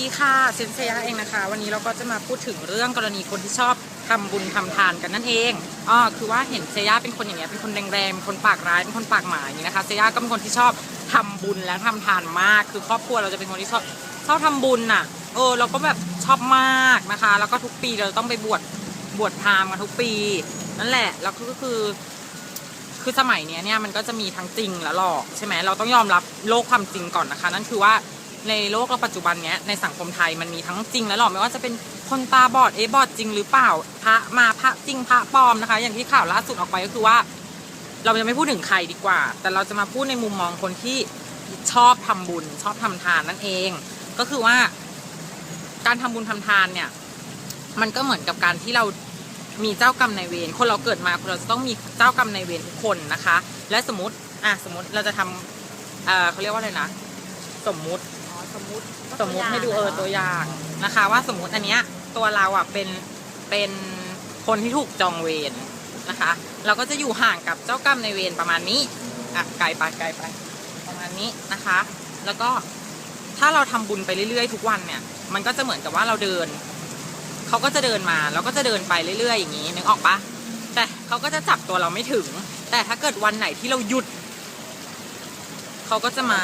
ดีค่ะเซนเซียเองนะคะ วันนี้เราก็จะมาพูดถึงเรื่องกรณีคนที่ชอบทำบุญทำทานกันนั่นเองอ๋อคือว่าเห็นเซยาเป็นคนอย่างเงี้ยเป็นคนแรงๆเป็นคนปากร้ายเป็นคนปากหมาอย่างนี้นะคะเซยาก็เป็นคนที่ชอบทำบุญและทำทานมาก คือครอบครัวเราจะเป็นคนที่ชอบชอบทำบุญน่ะ เออเราก็แบบชอบมากนะคะ แล้วก็ทุกปีเราต้องไปบวชบวชพราหมณ์กันทุกปี นั่นแหละแล้วก็คือคือสมัยนี้เนี่ยมันก็จะมีทั้งจริงและหลอกใช่ไหมเราต้องยอมรับโลกความจริงก่อนนะคะ นั่นคือว่า ในโลกเราปัจจุบันเนี้ยในสังคมไทยมันมีทั้งจริงและหลอกไม่ว่าจะเป็นคนตาบอดเอบอดจริงหรือเปล่าพระมาพระจริงพระปลอมนะคะ อย่างที่ข่าวล่าสุดออกไปก็คือว่า เราจะไม่พูดถึงใครดีกว่า แต่เราจะมาพูดในมุมมองคนที่ชอบทำบุญ ชอบทำทานนั่นเอง ก็คือว่า การทำบุญทำทานเนี่ย มันก็เหมือนกับการที่เรามีเจ้ากรรมนายเวรคนเราเกิดมาคนเราจะต้องมีเจ้ากรรมนายเวรทุกคนนะคะ และสมมติอะสมมติเราจะทำเออเขาเรียกว่าอะไรนะ สมมุติ สมมุติสมมุติให้ดูเออตัวอย่างนะคะ ว่าสมมุติอันเนี้ยตัวเราอะเป็นเป็นคนที่ถูกจองเวรนะคะ เราก็จะอยู่ห่างกับเจ้ากรรมในายเวรประมาณนี้อะไกลไปไกลไป ประมาณนี้นะคะ แล้วก็ถ้าเราทำบุญไปเรื่อยๆ ทุกวันเนี่ย มันก็จะเหมือนกับว่าเราเดิน เขาก็จะเดินมาเราก็จะเดินไปเรื่อยๆ อย่างนี้นึกออกปะแต่เขาก็จะจับตัวเราไม่ถึง แต่ถ้าเกิดวันไหนที่เราหยุด เขาก็จะมา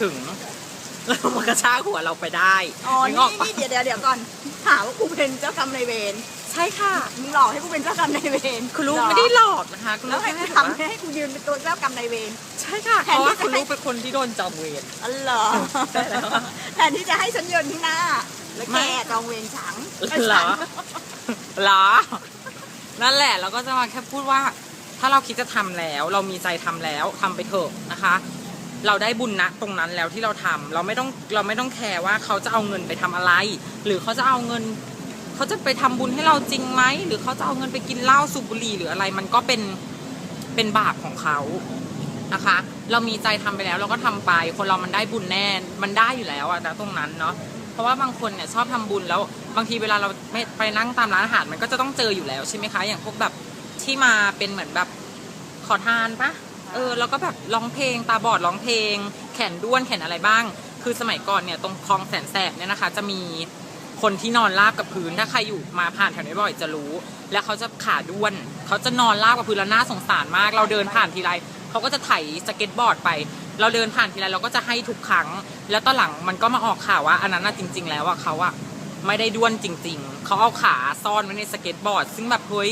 ถึง แล้วมันกระชากหัวเราไปได้อ๋อนึนี่กออกปะนี่เดี๋ยวเดี๋ยวเดี๋ยวก่อนถามว่ากูเป็นเจ้ากรรมนายเวรใช่ค่ะมึงหลอกให้กูเป็นเจ้ากรรมนายเวรคุณลูกเหรอไม่ได้หลอกนะคะคุณแล้ลูวกให้แค่กูแบบว่าทำให้กูยืนเป็นตัวเจ้ากรรมนายเวร ใช่ค่ะแทเพนราะที่ว่าจะคุณลูกเป็นคนที่โดนจองเวร อ๋อเหรอใช่แล้วแทนที่จะให้ฉันยืนที่หน้า แล้วไม่แกจองเวรฉันเหรอเหรอนั่นแหละเราก็จะมาแค่พูดว่า ถ้าเราคิดจะทำแล้ว เรามีใจทำแล้วทำไปเถอะนะคะ เราได้บุญนะตรงนั้นแล้วที่เราทำเราไม่ต้องเราไม่ต้องแคร์ว่าเขาจะเอาเงินไปทำอะไร หรือเขาจะเอาเงิน เขาจะไปทำบุญให้เราจริงไหมหรือเขาจะเอาเงินไปกินเหล้าสูบบุหรี่หรืออะไร มันก็เป็นเป็นบาปของเขานะคะ เรามีใจทำไปแล้วเราก็ทำไป คนเรามันได้บุญแน่ มันได้อยู่แล้วอะนะตรงนั้นเนาะเพราะว่าบางคนเนี่ยชอบทำบุญแล้วบางทีเวลาเราไม่ไปนั่งตามร้านอาหารมันก็จะต้องเจออยู่แล้วใช่ไหมคะ อย่างพวกแบบที่มาเป็นเหมือนแบบขอทานปะ เออแล้วก็แบบร้องเพลงตาบอดร้องเพลง แขนด้วนแขนอะไรบ้าง คือสมัยก่อนเนี่ยตรงคลองแสนแสบเนี่ยนะคะ จะมีคนที่นอนราบกับพื้นถ้าใครอยู่มาผ่านแถวนี้บ่อยจะรู้ แล้วเขาจะขาด้วนเขาจะนอนราบกับพื้นแล้วน่าสงสารมาก เราเดินผ่านทีไรเขาก็จะไถสเก็ตบอร์ดไป เราเดินผ่านทีไรเราก็จะให้ทุกครั้ง แล้วตอนหลังมันก็มาออกข่าวว่าอันนั้นน่ะจริง ๆ แล้วอะเขาอะไม่ได้ด้วนจริง ๆ เขาเอาขาซ่อนไว้ในสเก็ตบอร์ด ซึ่งแบบเฮ้ย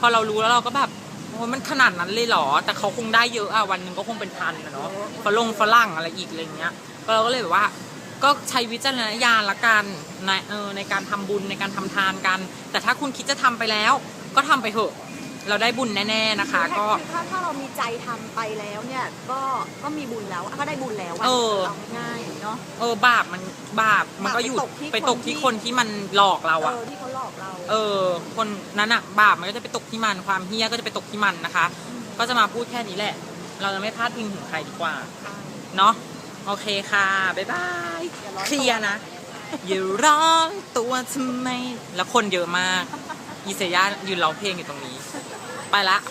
พอเรารู้แล้วเราก็แบบ โอ้ยมันขนาดนั้นเลยเหรอ แต่เขาคงได้เยอะอะวันหนึ่งก็คงเป็นพันนะเนาะฝรั่งฝรั่งอะไรอีกอะไรเงี้ยเราก็เลยแบบว่า ก็ใช้วิจารณญาณละกันในเออในการทำบุญในการทำทานกัน แต่ถ้าคุณคิดจะทำไปแล้ว ก็ทำไปเถอะ เราได้บุญแน่ๆนะคะ ก็ถ้าถ้าเรามีใจทำไปแล้วเนี่ยก็ก็มีบุญแล้วก็ได้บุญแล้วะเออาง่ายๆเนาะเออบาปมันบาปมันก็อยู่บาปไปไปตตกกที่ที่คคนนที่มันหลอกเราเออะอที่เขาหลอกเราเออ คนนั้นอะบาปมันก็จะไปตกที่มันความเฮี้ยก็จะไปตกที่มันนะคะ ก็จะมาพูดแค่นี้แหละ เราจะไม่พลาดพิงถึงใครดีกว่าเนาะโอเคค่ะบ๊ายบายอย่าร้อนตัวเคลียร์นะ อย่าร้อนตัวทำไมแล้วคนเยอะมากอีเซย่ายืนร้องเพลงอยู่ตรงนี้ ไปละ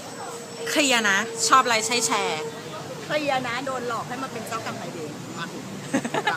เคลียร์นะ ชอบอะไรใช้แชร์ เคลียร์นะ โดนหลอกให้มาเป็นเจ้ากรรมนายเวร